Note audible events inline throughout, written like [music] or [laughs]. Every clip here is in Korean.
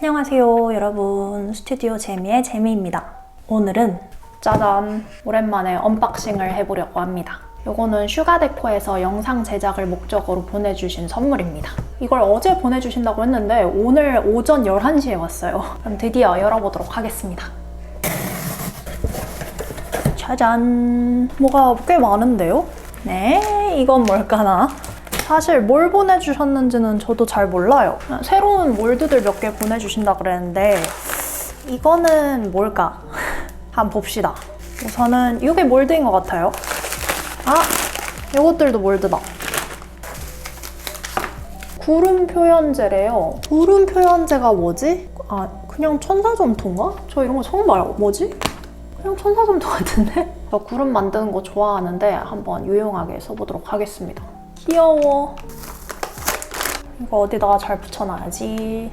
안녕하세요 여러분. 스튜디오 재미의 재미입니다. 오늘은 짜잔 오랜만에 언박싱을 해보려고 합니다. 요거는 슈가데코에서 영상 제작을 목적으로 보내주신 선물입니다. 이걸 어제 보내주신다고 했는데 오늘 오전 11시에 왔어요. 그럼 드디어 열어보도록 하겠습니다. 짜잔. 뭐가 꽤 많은데요? 네 이건 뭘까나? 사실 뭘 보내주셨는지는 저도 잘 몰라요. 새로운 몰드들 몇 개 보내주신다 그랬는데 이거는 뭘까? [laughs] 한번 봅시다. 우선은 이게 몰드인 것 같아요. 아, 이것들도 몰드다. 구름 표현제래요. 구름 표현제가 뭐지? 아, 그냥 천사점토인가? 저 이런 거 처음 봐요. 뭐지? 그냥 천사점토 같은데? [laughs] 저 구름 만드는 거 좋아하는데 한번 유용하게 써보도록 하겠습니다. 귀여워. 이거 어디다가 잘 붙여놔야지.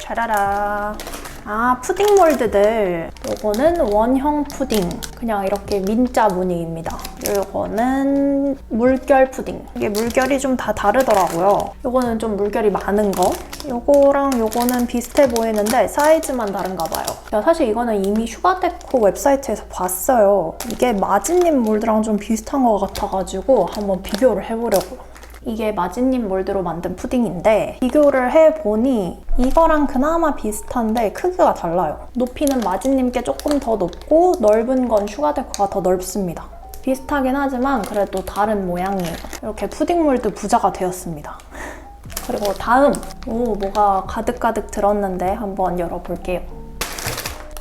짜라라. 아, 푸딩 몰드들. 요거는 원형 푸딩. 그냥 이렇게 민자 무늬입니다. 요거는 물결 푸딩. 이게 물결이 좀 다 다르더라고요. 요거는 좀 물결이 많은 거. 요거랑 요거는 비슷해 보이는데 사이즈만 다른가 봐요. 사실 이거는 이미 슈가데코 웹사이트에서 봤어요. 이게 마진님 몰드랑 좀 비슷한 것 같아가지고 한번 비교를 해보려고요. 이게 마진님 몰드로 만든 푸딩인데 비교를 해보니 이거랑 그나마 비슷한데 크기가 달라요. 높이는 마진님께 조금 더 높고 넓은 건 슈가데코가 더 넓습니다. 비슷하긴 하지만 그래도 다른 모양이에요. 이렇게 푸딩 몰드 부자가 되었습니다. 그리고 다음 오 뭐가 가득가득 들었는데 한번 열어볼게요.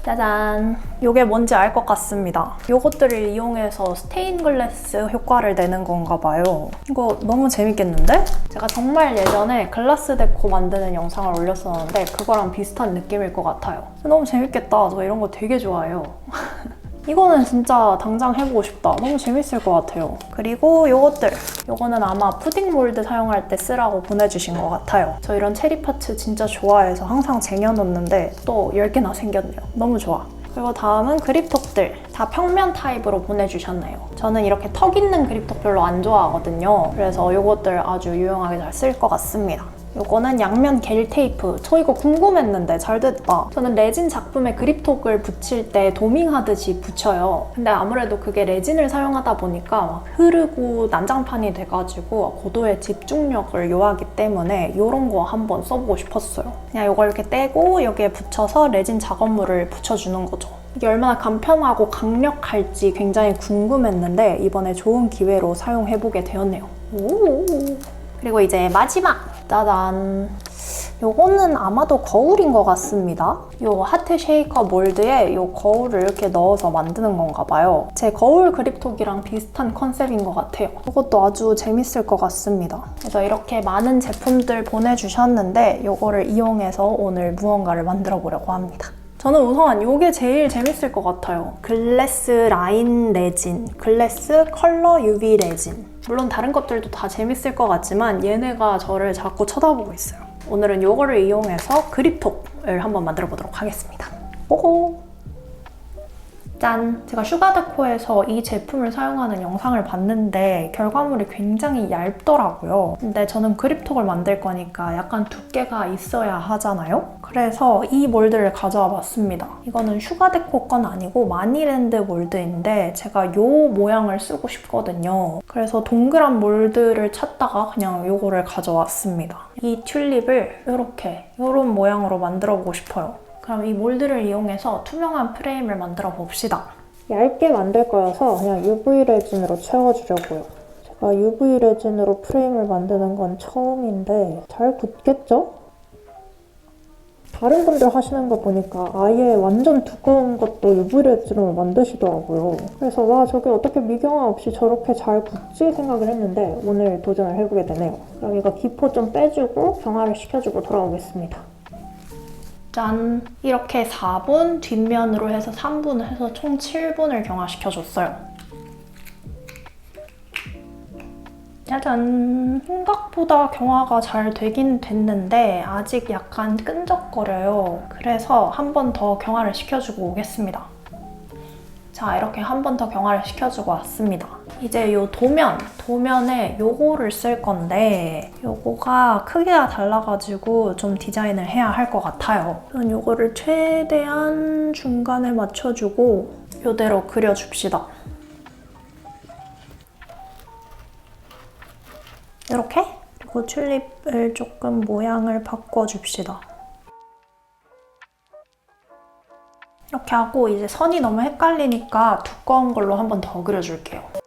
짜잔. 이게 뭔지 알 것 같습니다. 이것들을 이용해서 스테인 글래스 효과를 내는 건가 봐요. 이거 너무 재밌겠는데? 제가 정말 예전에 글라스 데코 만드는 영상을 올렸었는데 그거랑 비슷한 느낌일 것 같아요. 너무 재밌겠다. 저 이런 거 되게 좋아해요. [laughs] 이거는 진짜 당장 해보고 싶다. 너무 재밌을 것 같아요. 그리고 요것들. 요거는 아마 푸딩 몰드 사용할 때 쓰라고 보내주신 것 같아요. 저 이런 체리 파츠 진짜 좋아해서 항상 쟁여놓는데 또 10개나 생겼네요. 너무 좋아. 그리고 다음은 그립톡들. 다 평면 타입으로 보내주셨네요. 저는 이렇게 턱 있는 그립톡 별로 안 좋아하거든요. 그래서 요것들 아주 유용하게 잘 쓸 것 같습니다. 요거는 양면 겔 테이프. 저 이거 궁금했는데 잘 됐다. 저는 레진 작품에 그립톡을 붙일 때 도밍하듯이 붙여요. 근데 아무래도 그게 레진을 사용하다 보니까 막 흐르고 난장판이 돼가지고 고도의 집중력을 요하기 때문에 이런 거 한번 써보고 싶었어요. 그냥 이걸 이렇게 떼고 여기에 붙여서 레진 작업물을 붙여주는 거죠. 이게 얼마나 간편하고 강력할지 굉장히 궁금했는데 이번에 좋은 기회로 사용해보게 되었네요. 오. 그리고 이제 마지막! 짜잔! 요거는 아마도 거울인 것 같습니다. 요 하트 쉐이커 몰드에 요 거울을 이렇게 넣어서 만드는 건가 봐요. 제 거울 그립톡이랑 비슷한 컨셉인 것 같아요. 이것도 아주 재밌을 것 같습니다. 그래서 이렇게 많은 제품들 보내주셨는데 요거를 이용해서 오늘 무언가를 만들어 보려고 합니다. 저는 우선 이게 제일 재밌을 것 같아요. 글래스 라인 레진, 글래스 컬러 UV 레진. 물론 다른 것들도 다 재밌을 것 같지만 얘네가 저를 자꾸 쳐다보고 있어요. 오늘은 이거를 이용해서 그립톡을 한번 만들어 보도록 하겠습니다. 뽀고! 짠! 제가 슈가데코에서 이 제품을 사용하는 영상을 봤는데 결과물이 굉장히 얇더라고요. 근데 저는 그립톡을 만들 거니까 약간 두께가 있어야 하잖아요? 그래서 이 몰드를 가져와 봤습니다. 이거는 슈가데코 건 아니고 마니랜드 몰드인데 제가 이 모양을 쓰고 싶거든요. 그래서 동그란 몰드를 찾다가 그냥 이거를 가져왔습니다. 이 튤립을 이렇게 이런 모양으로 만들어 보고 싶어요. 그럼 이 몰드를 이용해서 투명한 프레임을 만들어 봅시다. 얇게 만들 거여서 그냥 UV 레진으로 채워주려고요. 제가 UV 레진으로 프레임을 만드는 건 처음인데 잘 굳겠죠? 다른 분들 하시는 거 보니까 아예 완전 두꺼운 것도 UV 레진으로 만드시더라고요. 그래서 와 저게 어떻게 미경화 없이 저렇게 잘 굳지 생각을 했는데 오늘 도전을 해보게 되네요. 이거 기포 좀 빼주고 경화를 시켜주고 돌아오겠습니다. 짠! 이렇게 4분, 뒷면으로 해서 3분을 해서 총 7분을 경화시켜줬어요. 짜잔! 생각보다 경화가 잘 되긴 됐는데 아직 약간 끈적거려요. 그래서 한 번 더 경화를 시켜주고 오겠습니다. 자, 이렇게 한 번 더 경화를 시켜주고 왔습니다. 이제 요 도면, 도면에 요거를 쓸 건데 요거가 크기가 달라가지고 좀 디자인을 해야 할 것 같아요. 저는 요거를 최대한 중간에 맞춰주고 요대로 그려줍시다. 이렇게? 그리고 튤립을 조금 모양을 바꿔줍시다. 이렇게 하고 이제 선이 너무 헷갈리니까 두꺼운 걸로 한 번 더 그려줄게요.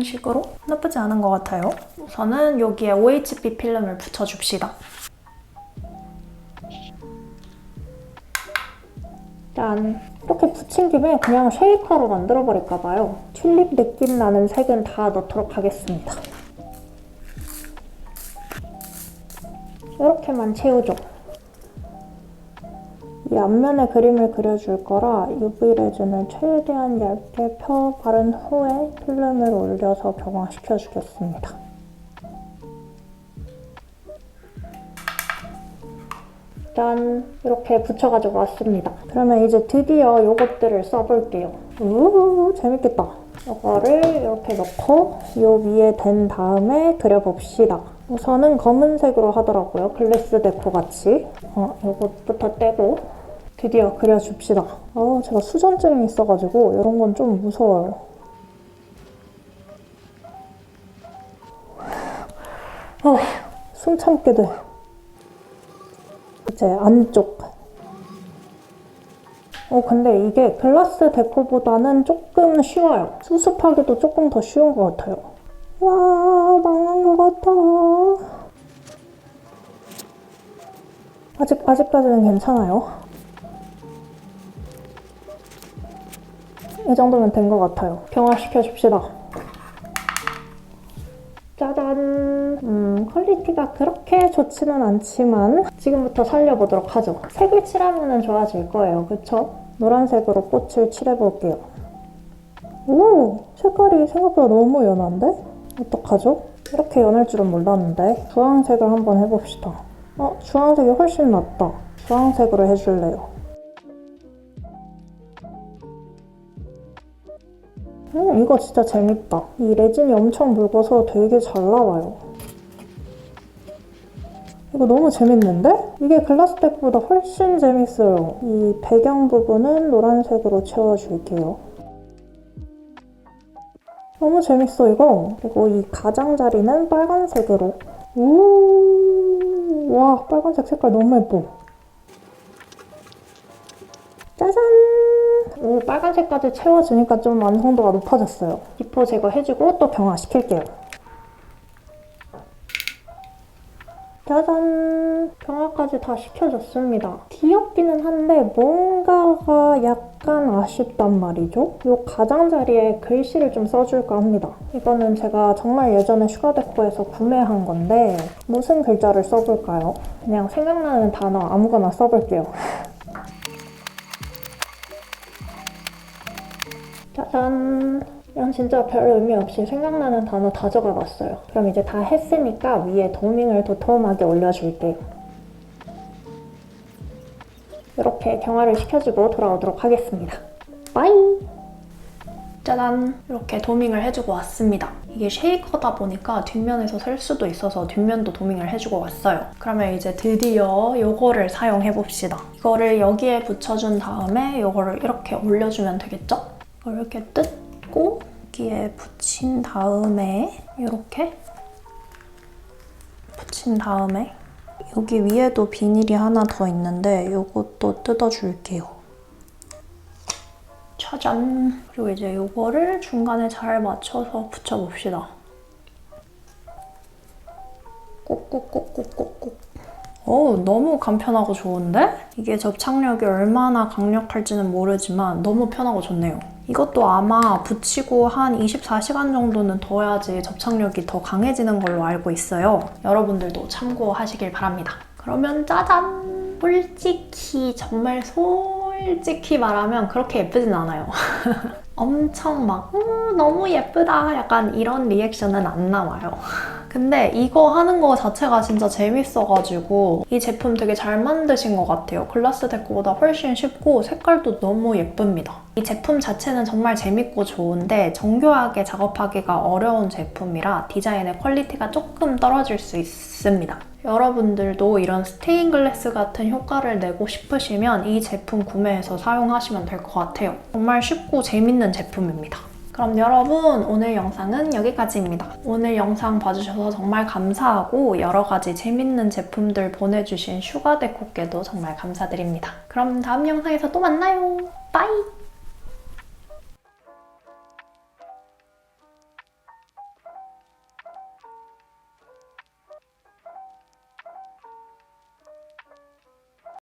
이런 식으로 나쁘지 않은 것 같아요. 우선은 여기에 OHB 필름을 붙여줍시다. 짠! 이렇게 붙인 김에 그냥 쉐이커로 만들어버릴까봐요. 튤립 느낌 나는 색은 다 넣도록 하겠습니다. 이렇게만 채우죠. 이 앞면에 그림을 그려줄 거라 UV 레진을 최대한 얇게 펴 바른 후에 필름을 올려서 경화시켜 주겠습니다. 짠! 이렇게 붙여가지고 왔습니다. 그러면 이제 드디어 요것들을 써볼게요. 우 재밌겠다. 이거를 이렇게 넣고 요 위에 댄 다음에 그려봅시다. 우선은 검은색으로 하더라고요. 글래스 데코 같이. 어, 이것부터 떼고 드디어 그려줍시다. 아, 제가 수전증이 있어가지고 이런 건 좀 무서워요. 아, 숨 참게 돼. 이제 안쪽. 어, 근데 이게 글라스 데코보다는 조금 쉬워요. 수습하기도 조금 더 쉬운 것 같아요. 와, 망한 것 같아. 아직, 아직까지는 괜찮아요. 이 정도면 된 것 같아요. 경화시켜 줍시다. 짜잔! 음, 퀄리티가 그렇게 좋지는 않지만 지금부터 살려보도록 하죠. 색을 칠하면 좋아질 거예요. 그쵸? 노란색으로 꽃을 칠해볼게요. 오! 색깔이 생각보다 너무 연한데? 어떡하죠? 이렇게 연할 줄은 몰랐는데 주황색을 한번 해봅시다. 어? 주황색이 훨씬 낫다. 주황색으로 해줄래요. 음, 이거 진짜 재밌다. 이 레진이 엄청 묽어서 되게 잘 나와요. 이거 너무 재밌는데? 이게 글라스 백보다 훨씬 재밌어요. 이 배경 부분은 노란색으로 채워줄게요. 너무 재밌어 이거. 그리고 이 가장자리는 빨간색으로. 우, 와 빨간색 색깔 너무 예뻐. 짜잔! 오, 빨간색까지 채워주니까 좀 완성도가 높아졌어요. 기포 제거해주고 또 경화시킬게요. 짜잔! 경화까지 다 시켜줬습니다. 귀엽기는 한데 뭔가가 약간 아쉽단 말이죠? 이 가장자리에 글씨를 좀 써줄까 합니다. 이거는 제가 정말 예전에 슈가데코에서 구매한 건데 무슨 글자를 써볼까요? 그냥 생각나는 단어 아무거나 써볼게요. [laughs] 짜잔! 이건 진짜 별 의미 없이 생각나는 단어 다 적어봤어요. 그럼 이제 다 했으니까 위에 도밍을 도톰하게 올려줄게요. 이렇게 경화를 시켜주고 돌아오도록 하겠습니다. 빠이! 짜잔! 이렇게 도밍을 해주고 왔습니다. 이게 쉐이커다 보니까 뒷면에서 셀 수도 있어서 뒷면도 도밍을 해주고 왔어요. 그러면 이제 드디어 이거를 사용해봅시다. 이거를 여기에 붙여준 다음에 이거를 이렇게 올려주면 되겠죠? 이렇게 뜯고 여기에 붙인 다음에 이렇게 붙인 다음에 여기 위에도 비닐이 하나 더 있는데 이것도 뜯어줄게요. 짜잔! 그리고 이제 이거를 중간에 잘 맞춰서 붙여봅시다. 꼭꼭꼭꼭꼭꼭. 오, 너무 간편하고 좋은데? 이게 접착력이 얼마나 강력할지는 모르지만 너무 편하고 좋네요. 이것도 아마 붙이고 한 24시간 정도는 둬야지 접착력이 더 강해지는 걸로 알고 있어요. 여러분들도 참고하시길 바랍니다. 그러면 짜잔! 솔직히 정말 솔직히 말하면 그렇게 예쁘진 않아요. [laughs] 엄청 막 음, 너무 예쁘다 약간 이런 리액션은 안 나와요. [laughs] 근데 이거 하는 거 자체가 진짜 재밌어가지고 이 제품 되게 잘 만드신 것 같아요. 글라스 데코보다 훨씬 쉽고 색깔도 너무 예쁩니다. 이 제품 자체는 정말 재밌고 좋은데 정교하게 작업하기가 어려운 제품이라 디자인의 퀄리티가 조금 떨어질 수 있습니다. 여러분들도 이런 스테인 글래스 같은 효과를 내고 싶으시면 이 제품 구매해서 사용하시면 될 것 같아요. 정말 쉽고 재밌는 제품입니다. 그럼 여러분 오늘 영상은 여기까지입니다. 오늘 영상 봐주셔서 정말 감사하고 여러 가지 재밌는 제품들 보내주신 슈가데코께도 정말 감사드립니다. 그럼 다음 영상에서 또 만나요. 빠이!